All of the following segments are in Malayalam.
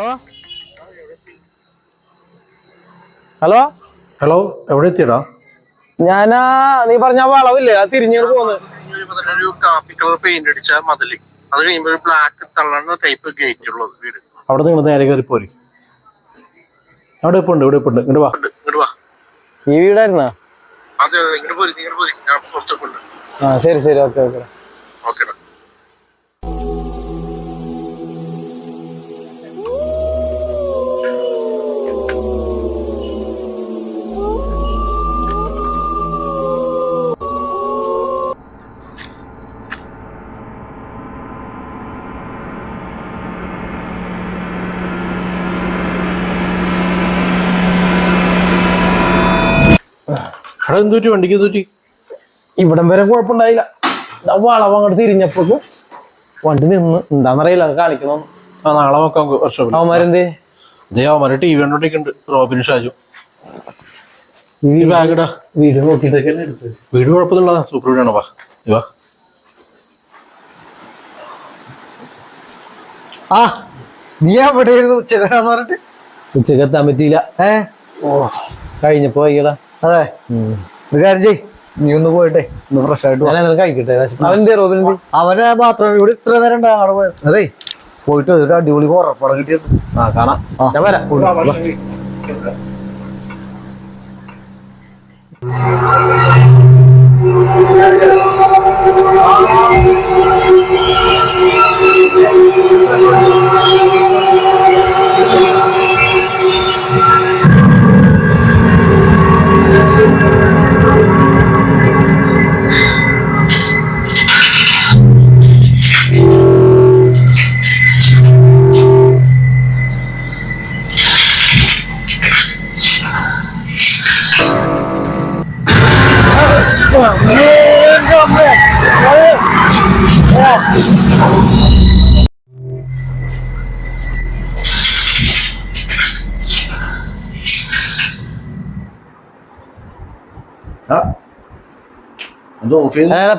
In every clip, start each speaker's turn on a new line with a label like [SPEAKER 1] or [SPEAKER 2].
[SPEAKER 1] ഹലോ ഹലോ
[SPEAKER 2] ഹലോ എവിടെ എത്തിയടാ?
[SPEAKER 1] ഞാനാ നീ പറഞ്ഞ വളവില്ലേ? അത് തിരിഞ്ഞു പോന്ന്.
[SPEAKER 3] ഒരു കാപ്പി കളർ പെയിന്റ് അടിച്ച മതിൽ അത് ബ്ലാക്ക് തള്ളണ ടൈപ്പ് ഗേറ്റ് ഉള്ളത് വീട്
[SPEAKER 2] അവിടെ നിങ്ങൾ നേരെ കയറി പോരി. അവിടെ ഇപ്പൊ ഉണ്ട് ഇവിടെ ഇപ്പൊ ഉണ്ട് ഇങ്ങോട്ട് വാ.
[SPEAKER 3] ഇങ്ങോട്ട് വാ
[SPEAKER 1] ഈ വീടായിരുന്നാ?
[SPEAKER 3] അതെ ഇങ്ങോട്ട് പോരി ഇങ്ങോട്ട് പോരി. ഞാൻ പുറത്തൊക്കെ ഉണ്ട്
[SPEAKER 1] ആ ശരി ശരി. Okay okay.
[SPEAKER 3] ഓക്കേടാ.
[SPEAKER 2] അവിടെ എന്ത് പറ്റി? വണ്ടിക്ക് എന്ത് പറ്റി?
[SPEAKER 1] ഇവിടം വരെ കുഴപ്പമുണ്ടായില്ല. വളവ് അങ്ങോട്ട് തിരിഞ്ഞപ്പോക്ക് വണ്ടി നിന്ന് എന്താന്നറിയില്ല അത് കാണിക്കണം
[SPEAKER 2] ആ നാളെ നോക്കാം വർഷം
[SPEAKER 1] അവന്മാരെന്തേ?
[SPEAKER 2] അതേ അവന്മാരെ ടി വി കണ്ടോണ്ടിരിക്കുന്നുണ്ട് റോബിൻ ഷാജു.
[SPEAKER 1] ഈ
[SPEAKER 2] ബാഗ് ഇടാ.
[SPEAKER 1] വീട് നോക്കിയിട്ടൊക്കെ എടുത്ത്
[SPEAKER 2] വീട് കുഴപ്പമൊന്നുമില്ല സൂപ്പർ വീടാണ്. വാ ഇവാ
[SPEAKER 4] ആ നീ എവിടെയായിരുന്നു ഉച്ചവരാന്ന് പറഞ്ഞിട്ട്?
[SPEAKER 1] ഉച്ചക്കെത്താൻ പറ്റിയില്ല.
[SPEAKER 4] ഏ?
[SPEAKER 1] ഓ കഴിഞ്ഞപ്പോ വൈകിടാ
[SPEAKER 4] അതെ. ഒരു കാര്യം ചെയ് നീ ഒന്ന് പോയിട്ടെ. ഒന്ന് ഫ്രഷ് ആയിട്ട്
[SPEAKER 1] കഴിക്കട്ടെ അവനെന്തേ റോബിൻ? എന്തേ?
[SPEAKER 4] അവനെ മാത്രം ഇവിടെ ഇത്ര നേരം ഉണ്ടാകും അവിടെ പോയത് അതെ. പോയിട്ട് ഒരു അടിപൊളി ഉറപ്പടം കിട്ടിയത്
[SPEAKER 1] ആ കാണാം. ഞാൻ വരാം.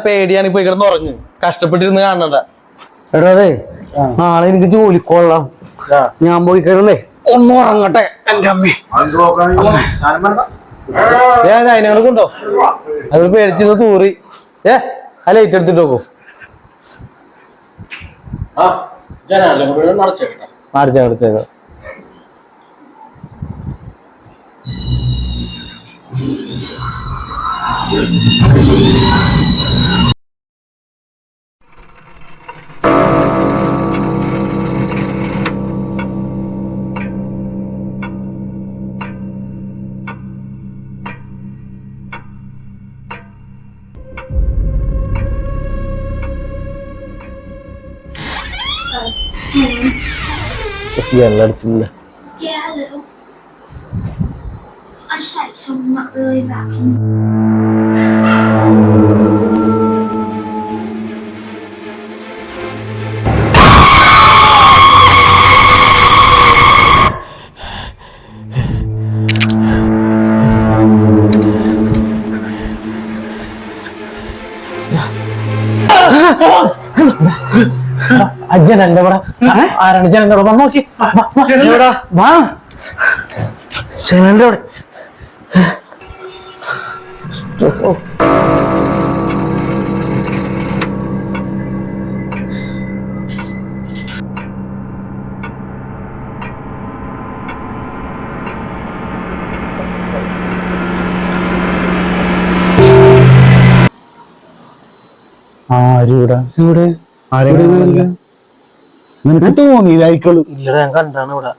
[SPEAKER 1] പേടിയാണ് പോയി കിടന്ന് ഉറങ്ങ്. കഷ്ടപ്പെട്ടിരുന്ന് കാണണ്ട
[SPEAKER 4] എടാ അതെ. നാളെ എനിക്ക് ജോലി കൊള്ളാം ഞാൻ പോയി കിടന്നേ. ഒന്ന് ഉറങ്ങട്ടെ എന്റെ അമ്മേ.
[SPEAKER 1] ഞാൻ അതിനെ കൊണ്ടോ അത് പേടിച്ചിരുന്ന് തൂറി. ഏ ആ ലൈറ്റ് എടുത്തിട്ട് നോക്കൂ.
[SPEAKER 2] ആ ജനാലം കൂടെ നടച്ചേക്കട്ടെ
[SPEAKER 1] Yeah, a
[SPEAKER 5] Yeah, a little. I just ate some, not really vacuum.
[SPEAKER 1] ആ എന്റെ കൂടെ ആരാണ് അവിടെ വന്ന് നോക്കി. വാ, വാ,
[SPEAKER 4] എവിടാ?
[SPEAKER 1] വാ.
[SPEAKER 4] ചെന്നൈന്റെ
[SPEAKER 1] ആരിവിടെ?
[SPEAKER 4] ഇവിടെ ആരെങ്കിലും നിനക്ക് തോന്നിയതായിരിക്കുള്ളൂ.
[SPEAKER 1] ഇല്ലടാ ഞാൻ കണ്ടാണ് ഇവിടെ.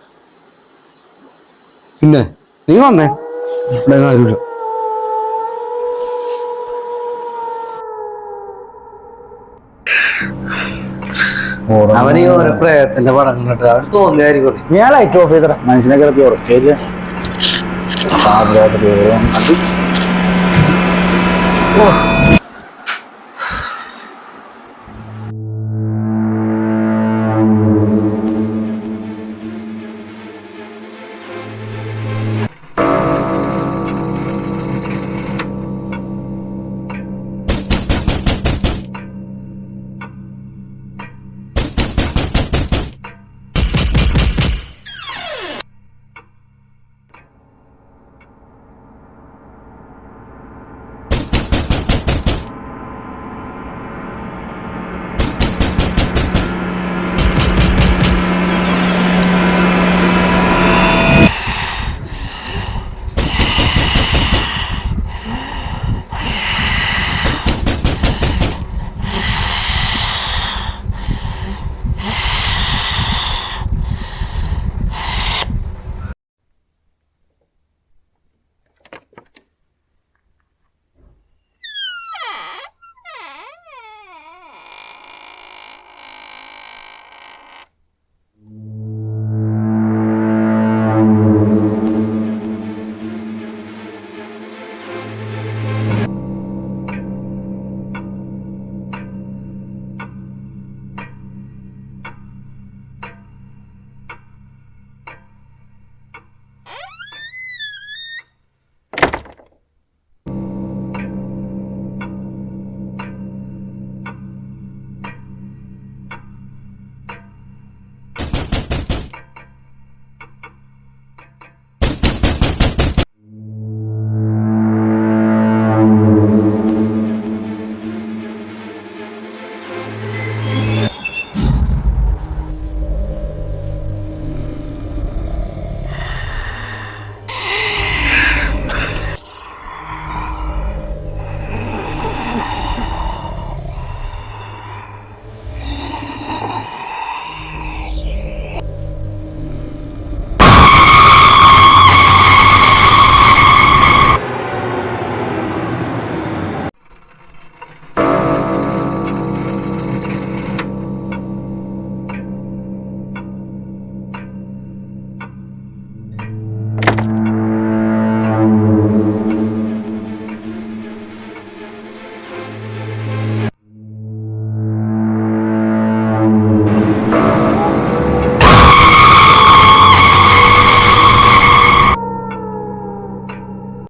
[SPEAKER 4] പിന്നെ നീ വന്നേ. ഇവിടെ കാര്യമില്ല അവന് ഈ ഓരോ പ്രേതത്തിന്റെ പടം കണ്ടിട്ട് അവന് തോന്നിയായിരിക്കും
[SPEAKER 1] ഞാൻ ലൈറ്റ് ഓഫ് ചെയ്തടാ.
[SPEAKER 4] മനുഷ്യനെ കിടത്തി ഉറക്കില്ല
[SPEAKER 1] ഓ